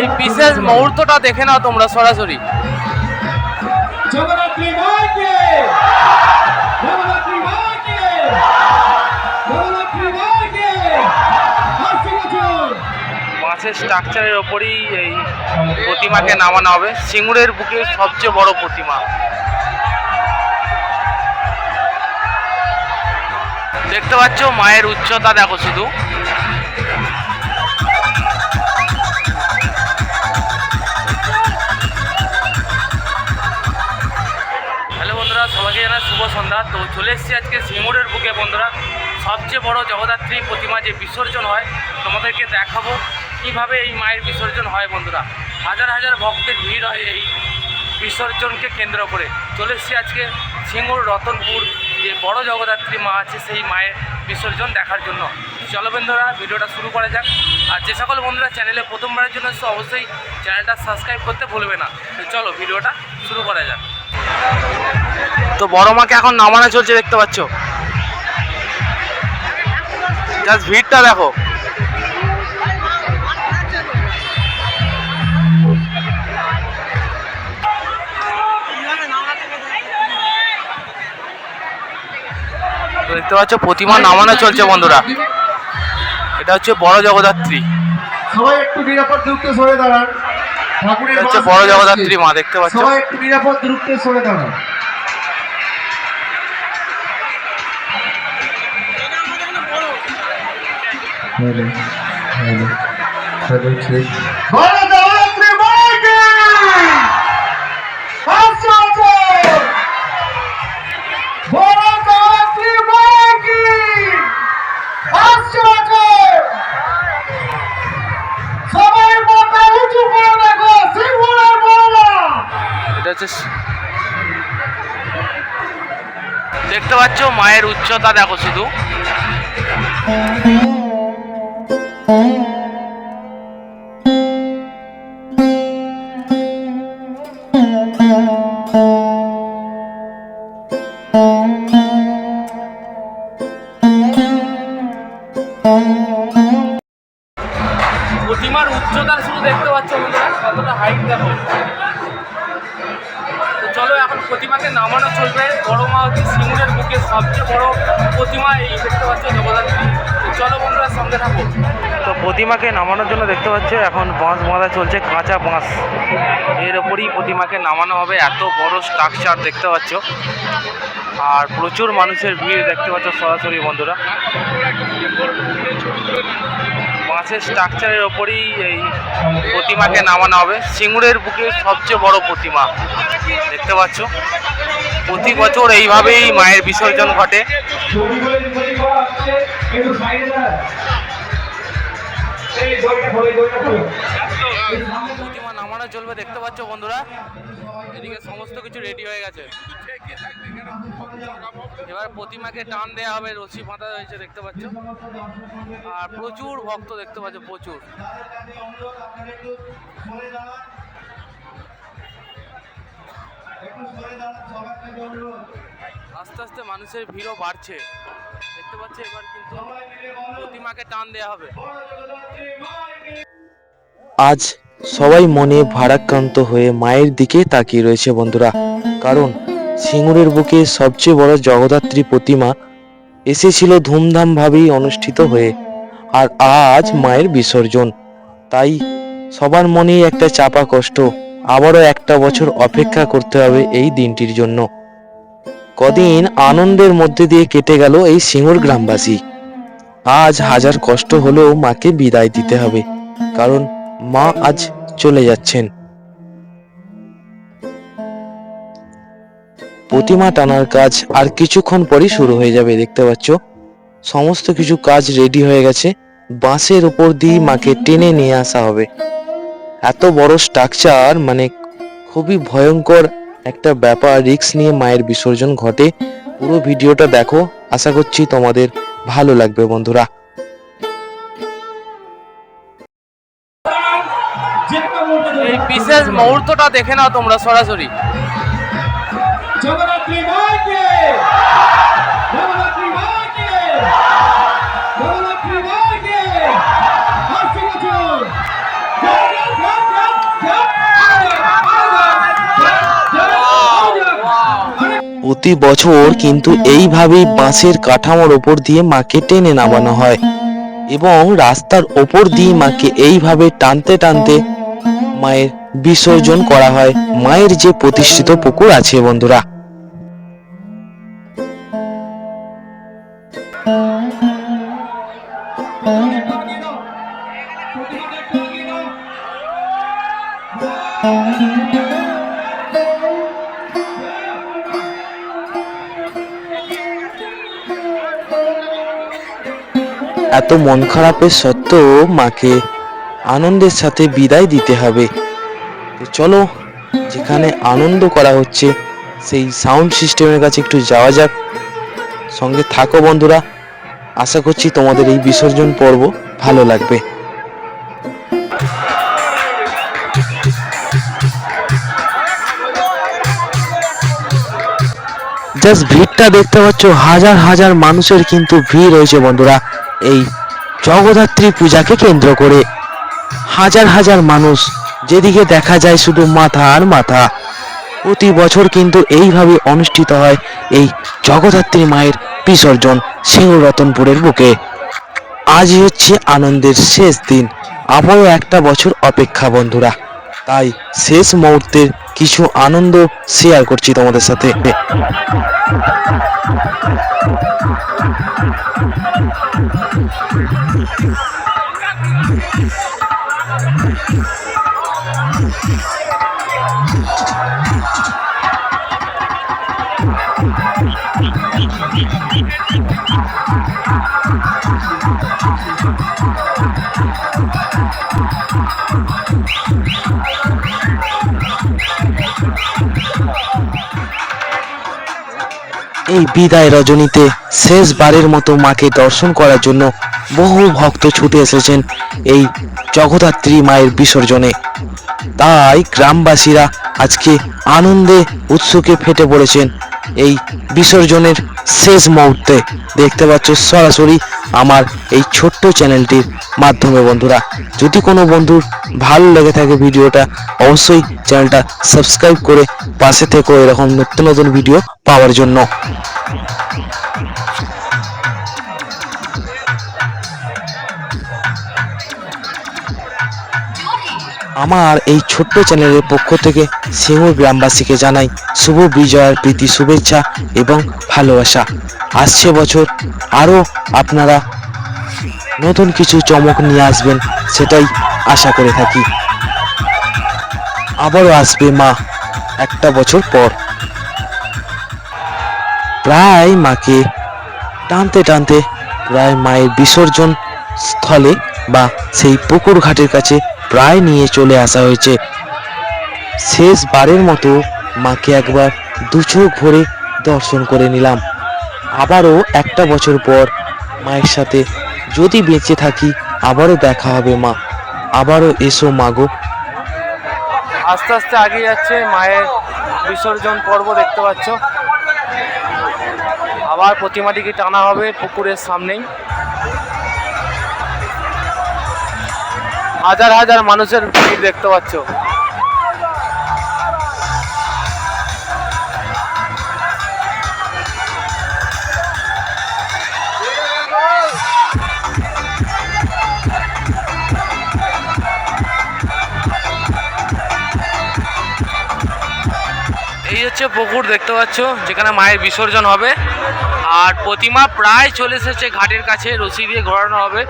এই বিশেষ মুহূর্তটা দেখে নাও তোমরা সরাসরি। মাছের স্ট্রাকচারের ওপরেই এই প্রতিমাকে নামানো হবে। সিঙ্গুরের বুকে সবচেয়ে বড় প্রতিমা। দেখতে পাচ্ছ মায়ের উচ্চতা দেখো শুধু। শুভ সন্ধ্যা। তো চলে এসেছি আজকে সিঙ্গুরের বুকে বন্ধুরা। সবচেয়ে বড় জগদ্ধাত্রী প্রতিমা যে বিসর্জন হয়, তোমাদেরকে দেখাবো কীভাবে এই মায়ের বিসর্জন হয় বন্ধুরা। হাজার হাজার ভক্তের ভিড় হয় এই বিসর্জনকে কেন্দ্র করে। চলে এসেছি আজকে সিঙ্গুর রতনপুর, যে বড় জগদ্ধাত্রী মা আছে, সেই মায়ের বিসর্জন দেখার জন্য। চলো বন্ধুরা, ভিডিওটা শুরু করা যাক। আর যে সকল বন্ধুরা চ্যানেলে প্রথমবারের জন্য অবশ্যই চ্যানেলটা সাবস্ক্রাইব করতে ভুলবে না। তো চলো, ভিডিওটা শুরু করা যাক। তো বড় মাকে এখন নামানো চলছে, দেখতে পাচ্ছ? ভিড়টা দেখো। দেখতে পাচ্ছ, প্রতিমা নামানো চলছে বন্ধুরা। এটা হচ্ছে বড় জগদ্ধাত্রী। সবাই একটু নিরাপদ দূরত্বে সরে দাঁড়ান। ঠাকুরের হচ্ছে বড় জগদ্ধাত্রী মা দেখতে পাচ্ছ সবাই একটু নিরাপদ দূরত্বে সরে দাঁড়ান হ্যালো হ্যালো হ্যালো ঠিক। পাচ্ছ মায়ের উচ্চতা দেখো শুধু। প্রতিমার তো প্রতিমাকে নামানোর জন্য দেখতে পাচ্ছ, এখন বাঁশ বাঁধা চলছে, কাঁচা বাঁশ। এর ওপরই প্রতিমাকে নামানো হবে, এত বড় স্ট্রাকচার দেখতে পাচ্ছ। আর প্রচুর মানুষের ভিড় দেখতে পাচ্ছ সরাসরি বন্ধুরা। বাঁশের স্ট্রাকচারের ওপরেই এই প্রতিমাকে নামানো হবে। সিঙ্গুরের বুকে সবচেয়ে বড় প্রতিমা, দেখতে পাচ্ছ। প্রতি বছর এইভাবেই মায়ের বিসর্জন ঘটে। একটু সাইডে দাঁড়ান এই দড়িটা খোলো দড়িটা খোলো। প্রতিমা চলবে, দেখতে পাচ্ছ বন্ধুরা। এদিকে সমস্ত কিছু রেডি হয়ে গেছে। এবার প্রতিমাকে টান দেওয়া হবে, রশি বাঁধা হয়েছে, দেখতে পাচ্ছ। আর প্রচুর ভক্ত দেখতে পাচ্ছ, প্রচুর। আস্তে আস্তে মানুষের ভিড়ও বাড়ছে। দেখতে পাচ্ছ, এবার কিন্তু প্রতিমাকে টান দেওয়া হবে। আজ সবাই মনে ভারাক্রান্ত হয়ে মায়ের দিকে তাকিয়ে রয়েছে বন্ধুরা। কারণ সিঙ্গুরের বুকে সবচেয়ে বড় জগদ্ধাত্রী প্রতিমা এসেছিল ধুমধাম ভাবেই অনুষ্ঠিত হয়ে, আর আজ মায়ের বিসর্জন। তাই সবার মনেই একটা চাপা কষ্ট, আবারও একটা বছর অপেক্ষা করতে হবে এই দিনটির জন্য। কদিন আনন্দের মধ্যে দিয়ে কেটে গেল এই সিঙ্গুর গ্রামবাসী। আজ হাজার কষ্ট হলেও মাকে বিদায় দিতে হবে, কারণ মা আজ চলে যাচ্ছেন। প্রতিমা টানার কাজ আর কিছুক্ষণ পরই শুরু হয়ে যাবে, দেখতে পাচ্ছ? সমস্ত কিছু কাজ রেডি হয়ে গেছে, বাঁশের উপর দিয়ে মাকে টেনে নিয়ে আসা হবে। এত বড় স্ট্রাকচার মানে খুবই ভয়ঙ্কর একটা ব্যাপার রিক্স নিয়ে মায়ের বিসর্জন ঘটে পুরো ভিডিওটা দেখো। আশা করছি তোমাদের ভালো লাগবে বন্ধুরা। এই বিশেষ মুহূর্তটা দেখে নাও তোমরা সরাসরি। জগন্নাথী প্রতি বছর কিন্তু এইভাবেই বাঁশের কাঠামোর ওপর দিয়ে মাকে টেনে নামানো হয় এবং রাস্তার ওপর দিয়ে মাকে এইভাবে টানতে টানতে মায়ের বিসর্জন করা হয়। মায়ের যে প্রতিষ্ঠিত পুকুর আছে বন্ধুরা। এত মন খারাপের সত্ত্বেও মাকে আনন্দের সাথে বিদায় দিতে হবে। চলো, যেখানে আনন্দ করা হচ্ছে, সেই সাউন্ড সিস্টেমের কাছে একটু যাওয়া যাক। সঙ্গে থাকো বন্ধুরা, আশা করছি তোমাদের এই বিসর্জন পর্ব ভালো লাগবে। জাস্ট ভিড়টা দেখতে পাচ্ছ, হাজার হাজার মানুষের কিন্তু ভিড় হয়েছে বন্ধুরা। এই জগদ্ধাত্রী পূজাকে কেন্দ্র করে হাজার হাজার মানুষ যেদিকে দেখা যায় শুধু মাথা আর মাথা। প্রতি বছর কিন্তু এইভাবে অনুষ্ঠিত হয় এই জগদ্ধাত্রী মায়ের বিসর্জন সিংহ রতনপুরের বুকে। আজই হচ্ছে আনন্দের শেষ দিন। আবারও একটা বছর অপেক্ষা বন্ধুরা। তাই শেষ মুহূর্তের কিছু আনন্দ শেয়ার করছি তোমাদের সাথে। এই বিদায় রজনীতে শেষবারের মতো মাকে দর্শন করার জন্য বহু ভক্ত ছুটে এসেছেন এই জগদ্ধাত্রী মায়ের বিসর্জনে। তাই গ্রামবাসীরা আজকে আনন্দে উৎসুকে ফেটে পড়েছেন এই বিসর্জনের শেষ মুহূর্তে দেখতে পাচ্ছ সরাসরি আমার এই ছোট্ট চ্যানেলটির মাধ্যমে বন্ধুরা। যদি কোনো বন্ধুর ভালো লেগে থাকে ভিডিওটা, অবশ্যই চ্যানেলটা সাবস্ক্রাইব করে পাশে থেকে এরকম নতুন নতুন ভিডিও পাওয়ার জন্য। আমার এই ছোট্ট চ্যানেলের পক্ষ থেকে সিঙ্গুর গ্রামবাসীকে জানাই শুভ বিজয়ার প্রীতি, শুভেচ্ছা এবং ভালোবাসা। আসছে বছর আরও আপনারা নতুন কিছু চমক নিয়ে আসবেন সেটাই আশা করে থাকি। আবারও আসবে মা একটা বছর পর। প্রায় মাকে টানতে টানতে প্রায় মায়ের বিসর্জন স্থলে বা সেই পুকুর ঘাটের কাছে প্রায় নিয়ে চলে আসা হয়েছে। শেষবারের মতো মাকে একবার দু চোখ ভরে দর্শন করে নিলাম। আবারও একটা বছর পর মায়ের সাথে যদি বেঁচে থাকি, আবারও দেখা হবে মা। আবারও এসো মাগো আস্তে আস্তে আগিয়ে যাচ্ছে মায়ের বিসর্জন পর্ব, দেখতে পাচ্ছ। আবার প্রতিমাটিকে টানা হবে পুকুরের সামনেই। হাজার হাজার মানুষের ভিড় দেখতে পাচ্ছ। এই হচ্ছে পুকুর, দেখতে পাচ্ছ, যেখানে মায়ের বিসর্জন হবে। আর প্রতিমা প্রায় চলে এসেছে ঘাটের কাছে, রশি দিয়ে ঘোরানো হবে।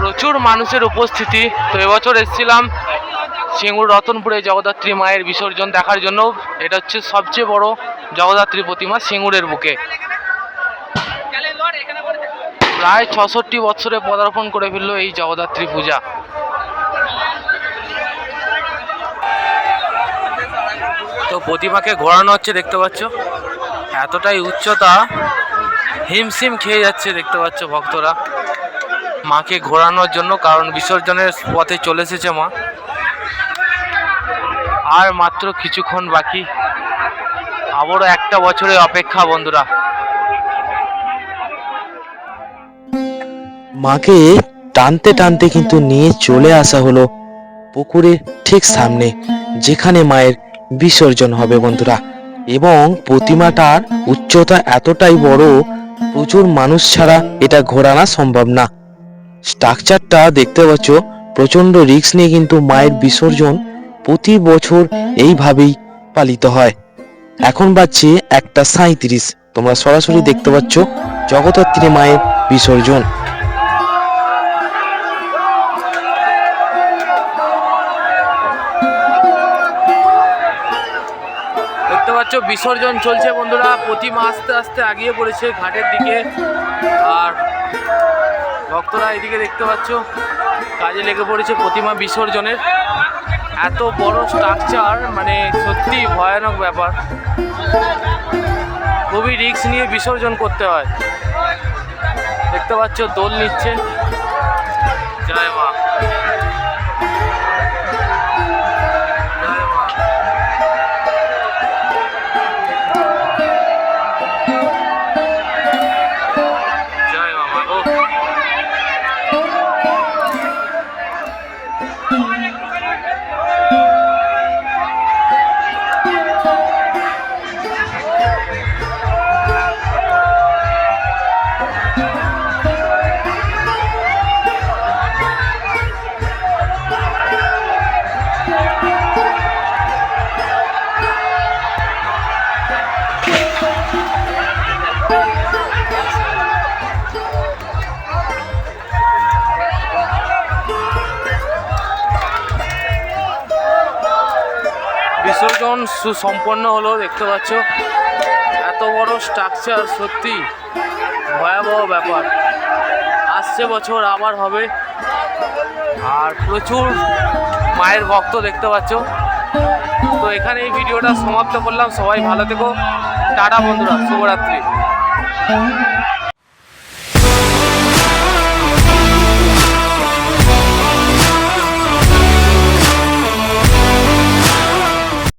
প্রচুর মানুষের উপস্থিতি। তো এবছর এসেছিলাম সিঙ্গুর রতনপুরে জগদ্ধাত্রী মায়ের বিসর্জন দেখার জন্য। এটা হচ্ছে সবচেয়ে বড় জগদ্ধাত্রী প্রতিমা সিঙ্গুরের বুকে। প্রায় ছষট্টি বছরে পদার্পণ করে ফেলল এই জগদ্ধাত্রী পূজা। তো প্রতিমাকে ঘোরানো হচ্ছে, দেখতে পাচ্ছ। এতটাই উচ্চতা, হিমশিম খেয়ে যাচ্ছে, দেখতে পাচ্ছ ভক্তরা। মাকে ঘোরানোর জন্য, কারণ বিসর্জনের পথে চলে এসেছে মা। আর মাত্র কিছুক্ষণ বাকি। আবারও একটা বছরের অপেক্ষা, বন্ধুরা। মাকে টানতে টানতে কিন্তু নিয়ে চলে আসা হলো পুকুরের ঠিক সামনে, যেখানে মায়ের বিসর্জন হবে, বন্ধুরা। এবং প্রতিমাটার উচ্চতা এতটাই বড়, প্রচুর মানুষ ছাড়া এটা ঘোরানো সম্ভব না। স্ট্রাকচারটা দেখতে পাচ্ছ প্রচণ্ড রিস্ক নিয়ে কিন্তু মায়ের বিসর্জন প্রতি বছর এইভাবেই পালিত হয়। এখন বাজছে একটা সাঁইত্রিশ। তোমরা সরাসরি দেখতে পাচ্ছ, জগদ্ধাত্রী মায়ের বিসর্জন। দেখতে বিসর্জন চলছে বন্ধুরা। প্রতিমা আস্তে আস্তে আগিয়ে পড়েছে ঘাটের দিকে। আর ভক্তরা এদিকে দেখতে পাচ্ছ, কাজে লেগে পড়েছে প্রতিমা বিসর্জনের। এত বড় স্ট্রাকচার মানে সত্যি ভয়ানক ব্যাপার। খুবই রিক্স নিয়ে বিসর্জন করতে হয়। দেখতে পাচ্ছ, দোল নিচ্ছে। জয় মা। বিসর্জন সুসম্পন্ন হলো, দেখতে পাচ্ছ। এত বড় স্ট্রাকচার সত্যি ভয়াবহ ব্যাপার। আসছে বছর, আবার হবে। আর প্রচুর মায়ের ভক্ত দেখতে পাচ্ছ। তো এখানে এই ভিডিওটা সমাপ্ত করলাম। সবাই ভালো থেকো। টাটা বন্ধুরা, শুভরাত্রি।